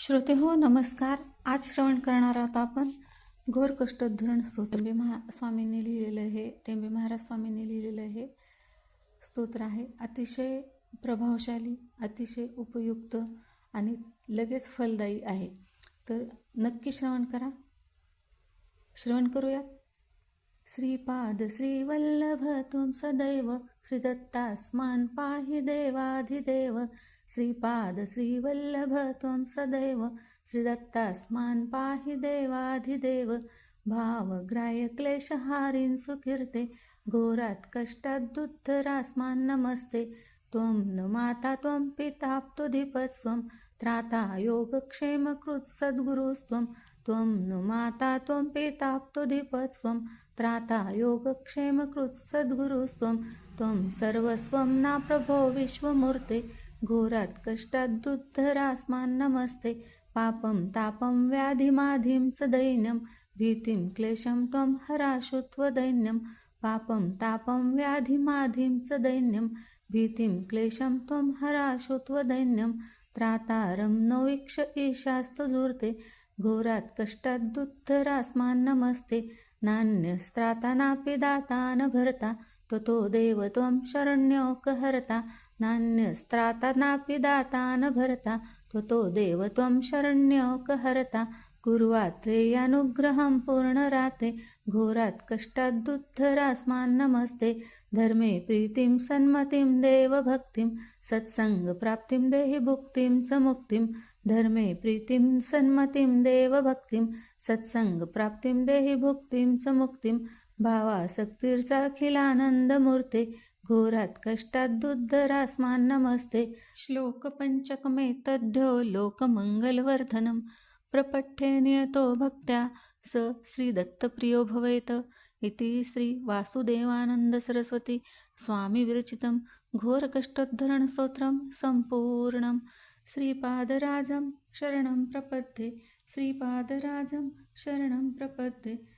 श्रोते हो नमस्कार. आज श्रवण करणार आहोत आपण घोर कष्टोद्धरण स्तोत्र. टेंबे महा स्वामींनी लिहिलेलं हे टेंबे महाराज स्वामींनी लिहिलेलं हे स्तोत्र आहे अतिशय प्रभावशाली अतिशय उपयुक्त आणि लगेच फलदायी आहे. तर नक्की श्रवण करा. श्रवण करूयात. श्रीपाद श्रीवल्लभ तुम सदैव श्रीदत्तास्मान् पाहि देवाधिदेव श्रीपाद श्रीवल्लभ त्वं सदैव श्रीदत्तास्मान् पाहि देवाधिदेव भावग्राह्यक्लेशहारीन् सुकीर्ते घोरात् कष्टाद्दुद्धरास्मान् नमस्ते त्वं न माता त्वं पिताप्तुधिपत्स्वं त्राता योगक्षेमकृत् सद्गुरुस्त्वं त्वं न माता त्वं पिताप्तुधिपत्स्वं त्राता योगक्षेमकृत् सद्गुरुस्त्वं त्वं सर्वस्वं ना प्रभो विश्वमूर्ते घोरात् कष्टाद्दुद्धरास्मान् नमस्ते पापं तापं व्याधिमाधिं च दैन्यं भीतिं क्लेशं त्वं हराशुत्वदैन्यं पापं तापं व्याधिमाधिं च दैन्यं भीतिं क्लेशं त्वं हराशुत्वदैन्यं त्रातारं नो वीक्ष ईशास्तु घोरात् घोरात् कष्टाद्दुद्धरास्मान् नमस्ते नान्यस्त्राता नापि दाता न भरता ततो देव त्वं शरण्योकहर्ता नान्यस्त्राता नापि दाता न भरता। त्वतो देव त्वं शरण्योकहर्ता गुरुवात्रेयानुग्रहं पूर्णराते घोरात् कष्टाद्दुद्धरास्मान् नमस्ते। धर्मे प्रीतिं सन्मतिं देवभक्तिं सत्सङ्गप्राप्तिं देहि भुक्तिं च मुक्तिं। धर्मे प्रीतिं सन्मतिं देवभक्तिं सत्सङ्गप्राप्तिं देहि भुक्तिं च मुक्तिं। भावा सक्तीरचा अखिलानंद मूर्ते घोरात कष्टात दुद्धरास्मान नमस्ते. श्लोक पंचकमे तद्ध्यो लोकमंगलवर्धनम प्रपठ्ये नियतो भक्त्या स श्री दत्तप्रियो भवेत. इति श्री वासुदेवानंद सरस्वती स्वामी विरचितं घोरकष्टोद्धरणस्तोत्रं सम्पूर्णं श्रीपादराजं शरणं प्रपद्ये श्रीपादराजं शरणं प्रपद्ये.